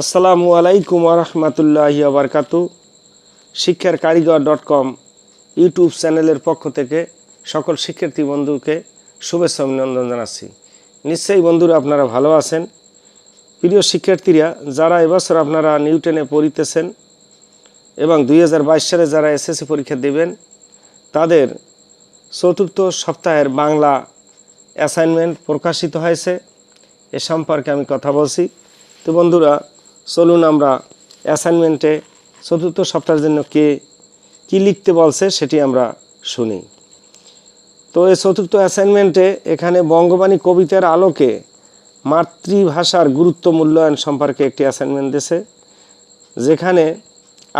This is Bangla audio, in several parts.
আসসালামু আলাইকুম রহমতুল্লাহি আবরকাতু শিক্ষার কারিগর ডট কম ইউটিউব চ্যানেলের পক্ষ থেকে সকল শিক্ষার্থী বন্ধুকে শুভেচ্ছা অভিনন্দন জানাচ্ছি। নিশ্চয়ই বন্ধুরা আপনারা ভালো আছেন। প্রিয় শিক্ষার্থীরা, যারা এবছর আপনারা নিউটনে পড়িতেছেন এবং দুই হাজার বাইশ সালে যারা এসএসসি পরীক্ষা দেবেন, তাদের চতুর্থ সপ্তাহের বাংলা অ্যাসাইনমেন্ট প্রকাশিত হয়েছে। এ সম্পর্কে আমি কথা বলছি। তো বন্ধুরা চলুন আমরা অ্যাসাইনমেন্টে চতুর্থ সপ্তাহের জন্য কে, কী লিখতে বলছে সেটি আমরা শুনি। তো এই চতুর্থ অ্যাসাইনমেন্টে এখানে বঙ্গবাণী কবিতার আলোকে মাতৃভাষার গুরুত্ব মূল্যায়ন সম্পর্কে একটি অ্যাসাইনমেন্ট দিয়েছে, যেখানে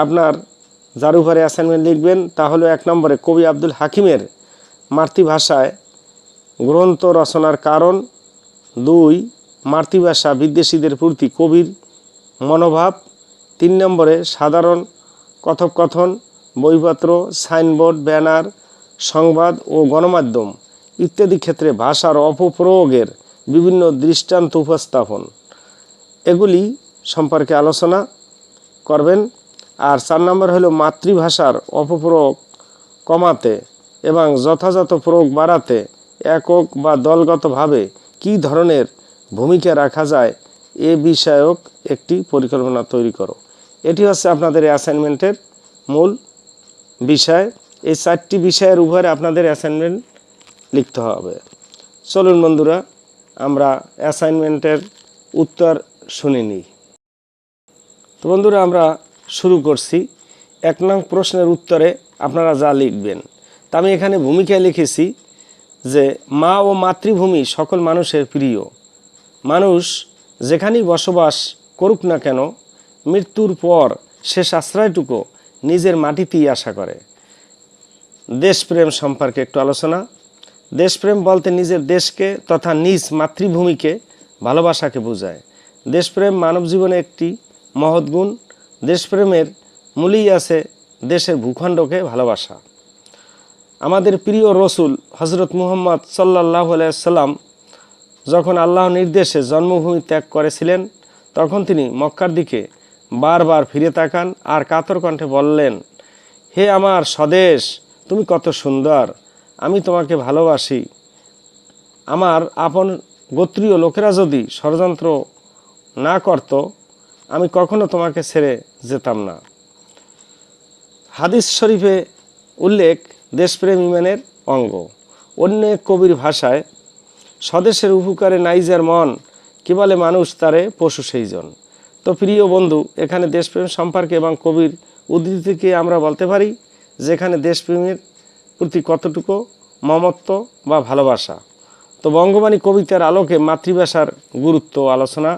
আপনার যার উপরে অ্যাসাইনমেন্ট লিখবেন, তা হলো এক নম্বরে কবি আব্দুল হাকিমের মাতৃভাষায় গ্রন্থ রচনার কারণ, দুই, মাতৃভাষা বিদ্বেষীদের প্রতি কবির মনোভাব, তিন নম্বরে সাধারণ কথোপকথন, বইপত্র, সাইনবোর্ড, ব্যানার, সংবাদ ও গণমাধ্যম ইত্যাদি ক্ষেত্রে ভাষার অপপ্রয়োগের বিভিন্ন দৃষ্টান্ত উপস্থাপন। এগুলি সম্পর্কে আলোচনা করবেন। আর চার নম্বর হলো মাতৃভাষার অপপ্রয়োগ কমাতে এবং যথাযথ প্রয়োগ বাড়াতে একক বা দলগতভাবে কী ধরনের ভূমিকা রাখা যায় এ বিষয়ক একটি পরিকল্পনা তৈরি করো। এটি হচ্ছে আপনাদের অ্যাসাইনমেন্টের মূল বিষয়। এই চারটি বিষয়ের উপরে আপনাদের অ্যাসাইনমেন্ট লিখতে হবে। চলুন বন্ধুরা, আমরা অ্যাসাইনমেন্টের উত্তর শুনে নিই। তো বন্ধুরা, আমরা শুরু করছি। এক নং প্রশ্নের উত্তরে আপনারা যা লিখবেন। তা আমি এখানে ভূমিকায় লিখেছি যে, মা ও মাতৃভূমি সকল মানুষের প্রিয়। মানুষ যেখানেই বসবাস করুক না কেন, মৃত্যুর পর শেষ আশ্রয়টুকু নিজের মাটিতেই আশা করে। দেশপ্রেম সম্পর্কে একটু আলোচনা। দেশপ্রেম বলতে নিজের দেশকে তথা নিজ মাতৃভূমিকে ভালোবাসাকে বোঝায়। দেশপ্রেম মানব জীবনে একটি মহৎ গুণ। দেশপ্রেমের মূলেই আছে দেশের ভূখণ্ডকে ভালোবাসা। আমাদের প্রিয় রসুল হজরত মুহম্মদ সাল্লাহ সাল্লাম যখন আল্লাহ নির্দেশে জন্মভূমি ত্যাগ করেছিলেন তখন তিনি মক্কার দিকে বারবার ফিরে তাকান আর কাতর কণ্ঠে বললেন, হে আমার স্বদেশ, তুমি কত সুন্দর। আমি তোমাকে ভালোবাসি। আমার আপন গোত্রীয় লোকেরা যদি ষড়যন্ত্র না করত, আমি কখনো তোমাকে ছেড়ে যেতাম না। হাদিস শরীফে উল্লেখ দেশপ্রেম ইমানের অঙ্গ। অন্য কবির ভাষায়, স্বদেশের উপকারে নাইজার মন কি বলে মানুষ তারে? পশু সেইজন। তো প্রিয় বন্ধু, এখানে দেশপ্রেম সম্পর্কে এবং কবির উদ্ধৃতি থেকে আমরা বলতে পারি? যেখানে দেশপ্রেমের প্রতি কতটুকু মমত্ব বা ভালোবাসা? তো বঙ্গবাণী কবিতার আলোকে মাতৃভাষার গুরুত্ব আলোচনা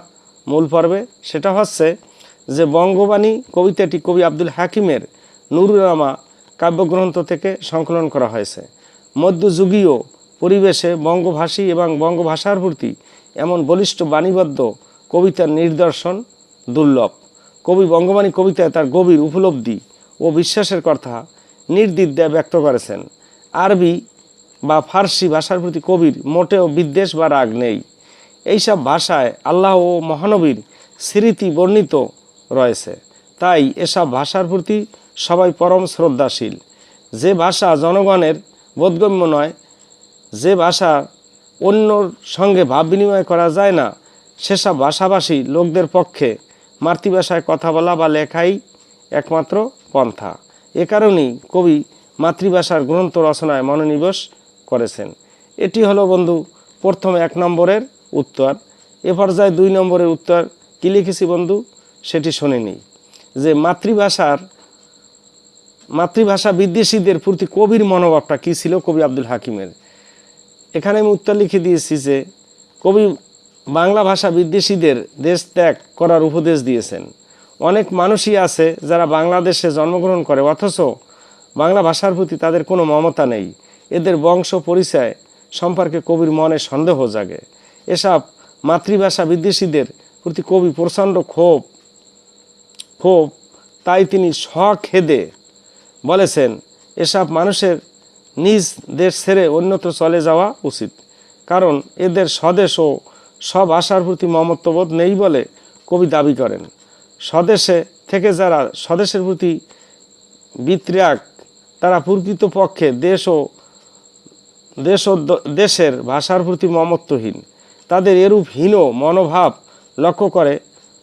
মূল পর্বে। সেটা হচ্ছে যে বঙ্গবাণী কবিতাটি কবি আব্দুল হাকিমের নুরুনামা কাব্যগ্রন্থ থেকে সংকলন করা হয়েছে। মধ্যযুগীয় পরিবেশে বঙ্গভাষী এবং বঙ্গভাষার প্রতি এমন বলিষ্ঠ বাণীবদ্ধ কবিতার নিদর্শন দুর্লভ। কবি বঙ্গবাণী কবিতায় তার গভীর উপলব্ধি ও বিশ্বাসের কথা নির্দ্বিধায় ব্যক্ত করেছেন। আরবি বা ফার্সি ভাষার প্রতি কবির মোটেও বিদ্বেষ বা রাগ নেই। এইসব ভাষায় আল্লাহ ও মহানবীর স্মৃতি বর্ণিত রয়েছে। তাই এসব ভাষার প্রতি সবাই পরম শ্রদ্ধাশীল। যে ভাষা জনগণের বোধগম্য নয়, যে ভাষা অন্যর সঙ্গে ভাব বিনিময় করা যায় না। সেসব ভাষাভাষী লোকদের পক্ষে মাতৃভাষায় কথা বলা বা লেখাই একমাত্র পন্থা। এ কারণেই কবি মাতৃভাষার গ্রন্থ রচনায় মনোনিবেশ করেছেন। এটি হলো বন্ধু, প্রথম এক নম্বরের উত্তর। এ পর্যায়ে দুই নম্বরের উত্তর কী লিখেছি বন্ধু? সেটি শুনে নিই যে মাতৃভাষার, মাতৃভাষা বিদ্বেষীদের প্রতি কবির মনোভাবটা কী ছিল? কবি আব্দুল হাকিমের। এখানে আমি উত্তর লিখে দিয়েছি যে কবি বাংলা ভাষা বিদ্বেষীদের দেশ ত্যাগ করার উপদেশ দিয়েছেন। অনেক মানুষই আছে যারা বাংলাদেশে জন্মগ্রহণ করে, অথচ বাংলা ভাষার প্রতি তাদের কোনো মমতা নেই। এদের বংশ পরিচয় সম্পর্কে কবির মনে সন্দেহ জাগে। এসব মাতৃভাষা বিদ্বেষীদের প্রতি কবি প্রচণ্ড ক্ষোভ ক্ষোভ, তাই তিনি স্বখেদে বলেছেন, এসব মানুষের নিজ দেশ ছেড়ে অন্যত্র চলে যাওয়া উচিত। কারণ এদের স্বদেশ ও সব আশার প্রতি মমত্ববোধ নেই বলে কবি দাবি করেন। স্বদেশে থেকে যারা স্বদেশের প্রতি বিত্রাগ তারা প্রকৃত পক্ষে দেশ ও দেশ ও দেশের ভাষার প্রতি মমত্বহীন। তাদের এরূপ হীন মনোভাব লক্ষ্য করে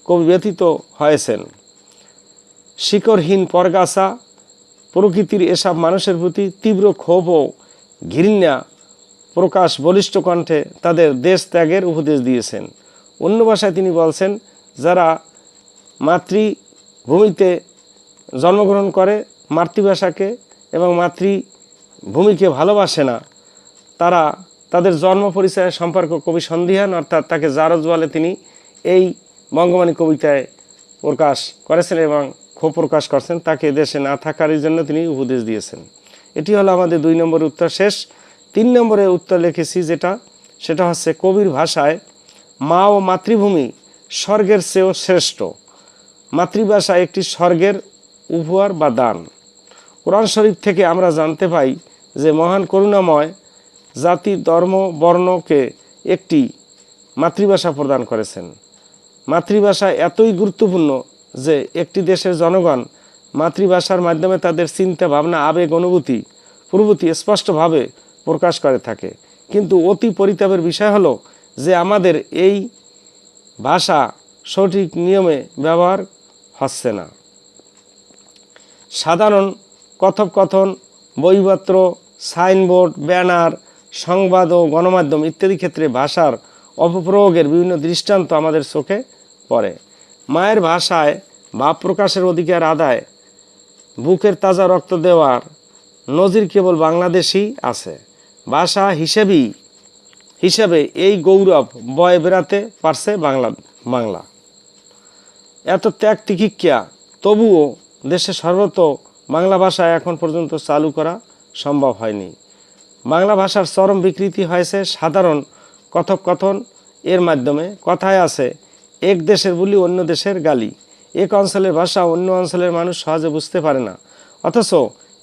কবি ব্যতীত হয়েছেন। শিকড়হীন পরগাছা প্রকৃতির এসব মানুষের প্রতি তীব্র ক্ষোভ ও ঘৃণা প্রকাশ বলিষ্ঠ কণ্ঠে তাদের দেশ ত্যাগের উপদেশ দিয়েছেন। অন্য ভাষায় তিনি বলছেন, যারা মাতৃভূমিতে জন্মগ্রহণ করে, মাতৃভাষাকে এবং মাতৃভূমিকে ভালোবাসে না, তারা তাদের জন্ম পরিচয়ের সম্পর্ক কবি সন্ধিহান, অর্থাৎ তাকে জারজ বলে তিনি এই বঙ্গবাণী কবিতায় প্রকাশ করেছেন এবং ক্ষোভ প্রকাশ করছেন, তাকে দেশে না থাকার জন্য তিনি উপদেশ দিয়েছেন। এটি হলো আমাদের দুই নম্বর উত্তর শেষ। তিন নম্বরে উত্তর লিখেছি যেটা, সেটা হচ্ছে কবির ভাষায়, মা ও মাতৃভূমি স্বর্গের চেয়েও শ্রেষ্ঠ। মাতৃভাষা একটি স্বর্গের উপহার বা দান। কোরআন শরীফ থেকে আমরা জানতে পাই যে মহান করুণাময় জাতি ধর্ম বর্ণকে একটি মাতৃভাষা প্রদান করেছেন। মাতৃভাষা এতই গুরুত্বপূর্ণ যে একটি দেশের জনগণ মাতৃভাষার মাধ্যমে তাদের চিন্তা, ভাবনা, আবেগ, অনুভূতি, প্রভূতি স্পষ্টভাবে প্রকাশ করে থাকে। কিন্তু অতি পরিতাপের বিষয় হলো যে আমাদের এই ভাষা সঠিক নিয়মে ব্যবহার হচ্ছে না। সাধারণ কথোপকথন, বইপত্র, সাইনবোর্ড, ব্যানার, সংবাদ ও গণমাধ্যম ইত্যাদি ক্ষেত্রে ভাষার অপপ্রয়োগের বিভিন্ন দৃষ্টান্ত আমাদের চোখে পড়ে। মায়ের ভাষায় ভাব প্রকাশের অধিকার আদায়, বুকের তাজা রক্ত দেওয়ার নজির কেবল বাংলাদেশই আছে। ভাষা হিসেবেই, হিসেবে এই গৌরব বয়ে বেড়াতে পারছে বাংলা বাংলা। এত ত্যাগ তিকিক্ষা তবুও দেশে সর্বত বাংলা ভাষা এখন পর্যন্ত চালু করা সম্ভব হয়নি। বাংলা ভাষার চরম বিকৃতি হয়েছে সাধারণ কথোপকথন এর মাধ্যমে। কথায় আছে এক দেশের বলি অন্য দেশের গালি। এক অঞ্চলের ভাষা অন্য অঞ্চলের মানুষ সহজে বুঝতে পারে না। অথচ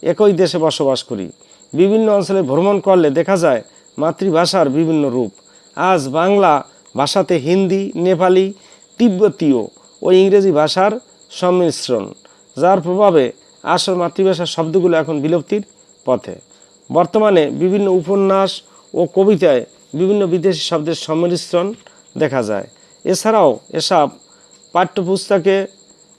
একই দেশে বসবাস করি। বিভিন্ন অঞ্চলে ভ্রমণ করলে দেখা যায় মাতৃভাষার বিভিন্ন রূপ। আজ বাংলা ভাষাতে হিন্দি, নেপালি, তিব্বতীয় ও ইংরেজি ভাষার সংমিশ্রণ, যার প্রভাবে আসল মাতৃভাষার শব্দগুলো এখন বিলুপ্তির পথে। বর্তমানে বিভিন্ন উপন্যাস ও কবিতায় বিভিন্ন বিদেশি শব্দের সংমিশ্রণ দেখা যায়। এছাড়াও এসব পাঠ্যপুস্তকে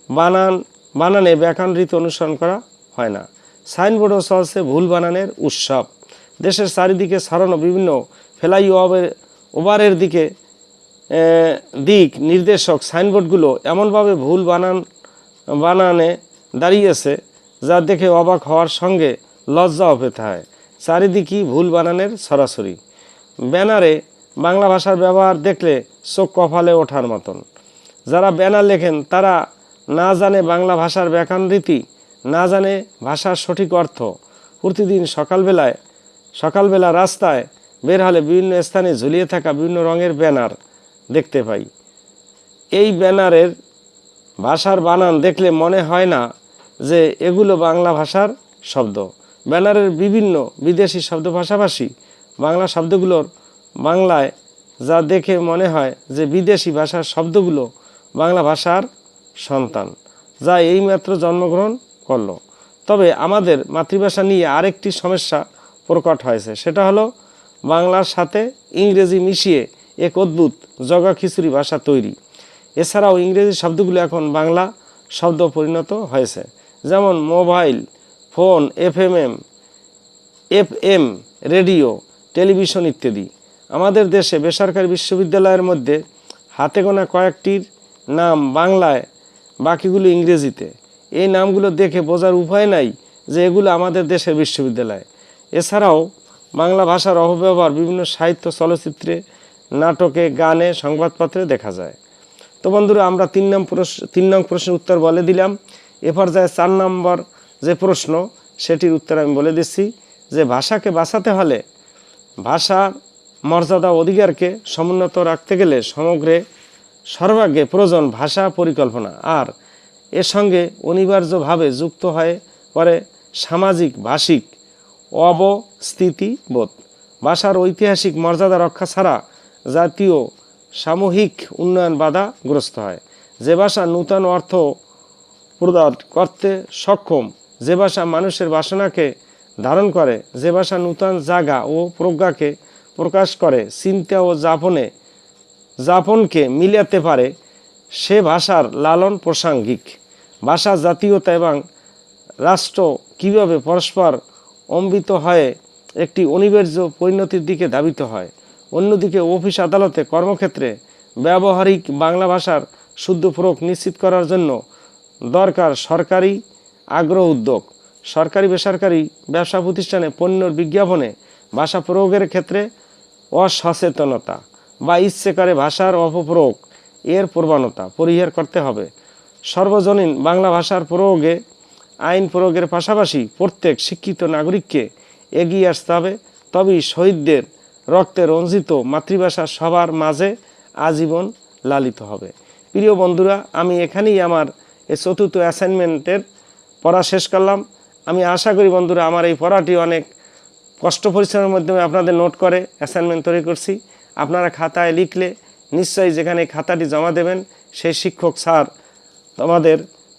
বানান, বানানে ব্যাকরণ রীতি অনুসরণ করা হয় না। সাইনবোর্ডও চলছে ভুল বানানের উৎসব। দেশের চারিদিকে ছড়ানো বিভিন্ন ফেলাই ওভারের ওভারের দিকে দিক নির্দেশক সাইনবোর্ডগুলো এমনভাবে ভুল বানান, বানানে দাঁড়িয়েছে যা দেখে অবাক হওয়ার সঙ্গে লজ্জাও পেতে হয়। চারিদিকই ভুল বানানের সরাসরি। ব্যানারে বাংলা ভাষার ব্যবহার দেখলে চোখ কপালে ওঠার মতন। যারা ব্যানার লেখেন, তারা না জানে বাংলা ভাষার ব্যাকরণ রীতি, না জানে ভাষার সঠিক অর্থ। প্রতিদিন সকালবেলায়, সকালবেলা রাস্তায় বের হলে বিভিন্ন স্থানে ঝুলিয়ে থাকা বিভিন্ন রঙের ব্যানার দেখতে পাই। এই ব্যানারের ভাষার বানান দেখলে মনে হয় না যে এগুলো বাংলা ভাষার শব্দ। ব্যানারের বিভিন্ন বিদেশি শব্দ পাশাপাশি বাংলা শব্দগুলোর বাংলায় যা দেখে মনে হয় যে বিদেশি ভাষার শব্দগুলো বাংলা ভাষার সন্তান, যা এইমাত্র জন্মগ্রহণ করল। তবে আমাদের মাতৃভাষা নিয়ে আরেকটি সমস্যা প্রকট হয়েছে। সেটা হলো, বাংলার সাথে ইংরেজি মিশিয়ে এক অদ্ভুত জগা খিচুড়ি ভাষা তৈরি। এছাড়াও ইংরেজি শব্দগুলো এখন বাংলা শব্দ পরিণত হয়েছে। যেমন মোবাইল, ফোন, এফএমএম, এফএম, রেডিও, টেলিভিশন ইত্যাদি। আমাদের দেশে বেসরকারি বিশ্ববিদ্যালয়ের মধ্যে হাতে গোনা কয়েকটির নাম বাংলায়, বাকিগুলো ইংরেজিতে। এই নামগুলো দেখে বোঝার উপায় নাই যে এগুলো আমাদের দেশের বিশ্ববিদ্যালয়। এছাড়াও বাংলা ভাষার অপব্যবহার বিভিন্ন সাহিত্য চলচ্চিত্রে, নাটকে, গানে, সংবাদপত্রে দেখা যায়। তো বন্ধুরা, আমরা তিন নং প্রশ্ন, তিন নং প্রশ্নের উত্তর বলে দিলাম। এ পর্যায়ে চার নম্বর যে প্রশ্ন, সেটির উত্তর আমি বলে দিচ্ছি যে ভাষাকে বাঁচাতে হলে ভাষার মর্যাদা অধিকারকে সমুন্নত রাখতে গেলে সমগ্রে সর্বাগ্রে প্রয়োজন ভাষা পরিকল্পনা। আর এর সঙ্গে অনিবার্যভাবে যুক্ত হয়ে পরে সামাজিক, ভাষিক অবস্থিতিবোধ। ভাষার ঐতিহাসিক মর্যাদা রক্ষা ছাড়া জাতীয় সামূহিক উন্নয়ন বাধাগ্রস্ত হয়। যে ভাষা নূতন অর্থ প্রদান করতে সক্ষম, যে ভাষা মানুষের বাসনাকে ধারণ করে, যে ভাষা নূতন জাগা ও প্রজ্ঞাকে প্রকাশ করে চিন্তা ও যাপনে যাপনকে মিলাতে পারে সে ভাষার লালন প্রাসঙ্গিক। ভাষা জাতীয়তা এবং রাষ্ট্র কীভাবে পরস্পর অম্বিত হয়ে একটি অনিবার্য পরিণতির দিকে ধাবিত হয়, অন্যদিকে অফিস আদালতে কর্মক্ষেত্রে ব্যবহারিক বাংলা ভাষার শুদ্ধ প্রয়োগ নিশ্চিত করার জন্য দরকার সরকারি আগ্রহ উদ্যোগ। সরকারি বেসরকারি ব্যবসা প্রতিষ্ঠানে পণ্যর বিজ্ঞাপনে ভাষা প্রয়োগের ক্ষেত্রে অসচেতনতা বা ইচ্ছে করে ভাষার অপপ্রয়োগ, এর প্রবণতা পরিহার করতে হবে। সর্বজনীন বাংলা ভাষার প্রয়োগে, আইন প্রয়োগের পাশাপাশি প্রত্যেক শিক্ষিত নাগরিককে এগিয়ে আসতে হবে। তবেই শহীদদের রক্তে রঞ্জিত মাতৃভাষা সবার মাঝে আজীবন লালিত হবে। প্রিয় বন্ধুরা, আমি এখানেই আমার এই চতুর্থ অ্যাসাইনমেন্টের পড়া শেষ করলাম। আমি আশা করি বন্ধুরা, আমার এই পড়াটি অনেক কষ্ট পরিশ্রমের মাধ্যমে আপনাদের নোট করে অ্যাসাইনমেন্ট তৈরি করছি। আপনারা খাতায় লিখলে নিশ্চয়ই যেখানে খাতাটি জমা দেবেন সেই শিক্ষক স্যার তোমাদের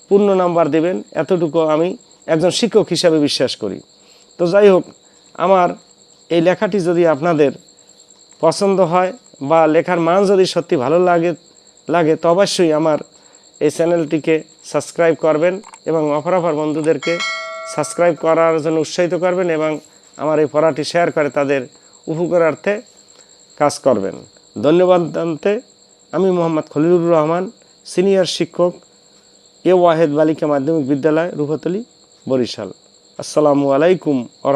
পূর্ণ নাম্বার দেবেন। এতটুকু আমি একজন শিক্ষক হিসাবে বিশ্বাস করি। তো যাই হোক, আমার এই লেখাটি যদি আপনাদের পছন্দ হয় বা লেখার মান যদি সত্যি ভালো লাগে লাগে, তো অবশ্যই আমার এই চ্যানেলটিকে সাবস্ক্রাইব করবেন এবং অফার অফার বন্ধুদেরকে সাবস্ক্রাইব করার জন্য উৎসাহিত করবেন এবং আমার এই পড়াটি শেয়ার করে তাদের উপকারার্থে কাজ করবেন। ধন্যবাদ জানতে আমি মোহাম্মদ খলিলুর রহমান সিনিয়র শিক্ষক এ ওয়াহেদ বালিকা মাধ্যমিক বিদ্যালয় রূপতলী বরিশাল। আসসালামু আলাইকুম আ